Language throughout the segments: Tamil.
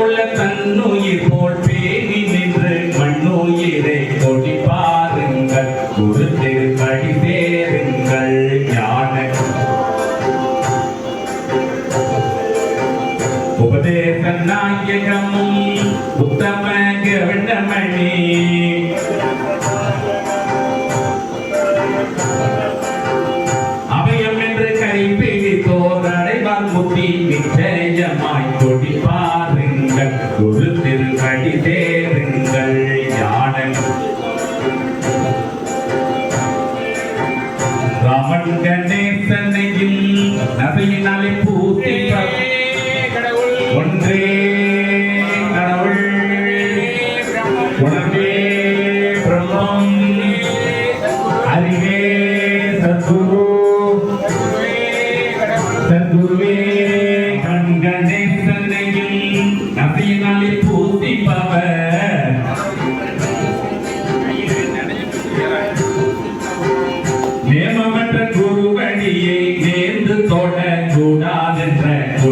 உள்ள தன்னுயிர் போல் பேணி நின்று மண்ணுயிரை கொடி பாருங்கள். குரு திருப்படி சேருங்கள் ஞான உபதேச நாயகமும் உத்தம கவண்டமணி அபயம் என்று கைப்பிடித்தோர் அடைவார் முத்தி நிச்சயமாய் கடி தேருங்கள் சேருங்கள் ஞான ராமன் கணேசனையும் நசையினாலே பூத்தி ஒன்றே கடவுள். உணர்வே பிரம்மம். அறிவே சத்குரு. சத்குருவே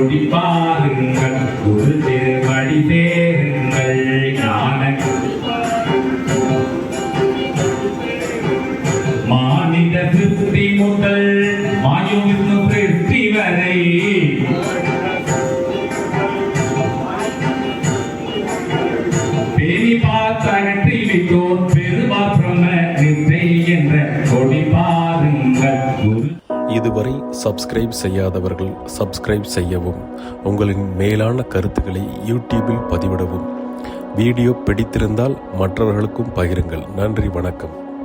குடிப்பாருங்கள். பாருங்கள் குரு திருவடி சேருங்கள் ஞான மாநில திருப்தி முதல் மாயு திருப்தி வரை. பேணி பார்த்து அகற்றி வைத்தோர் பெருமாள் என்ற கொடி பாருங்கள். குரு இதுவரை சப்ஸ்கிரைப் செய்யாதவர்கள் சப்ஸ்கிரைப் செய்யவும் உங்களின் மேலான கருத்துக்களை யூடியூபில் பதிவிடவும். வீடியோ பிடித்திருந்தால் மற்றவர்களுக்கும் பகிருங்கள். நன்றி வணக்கம்.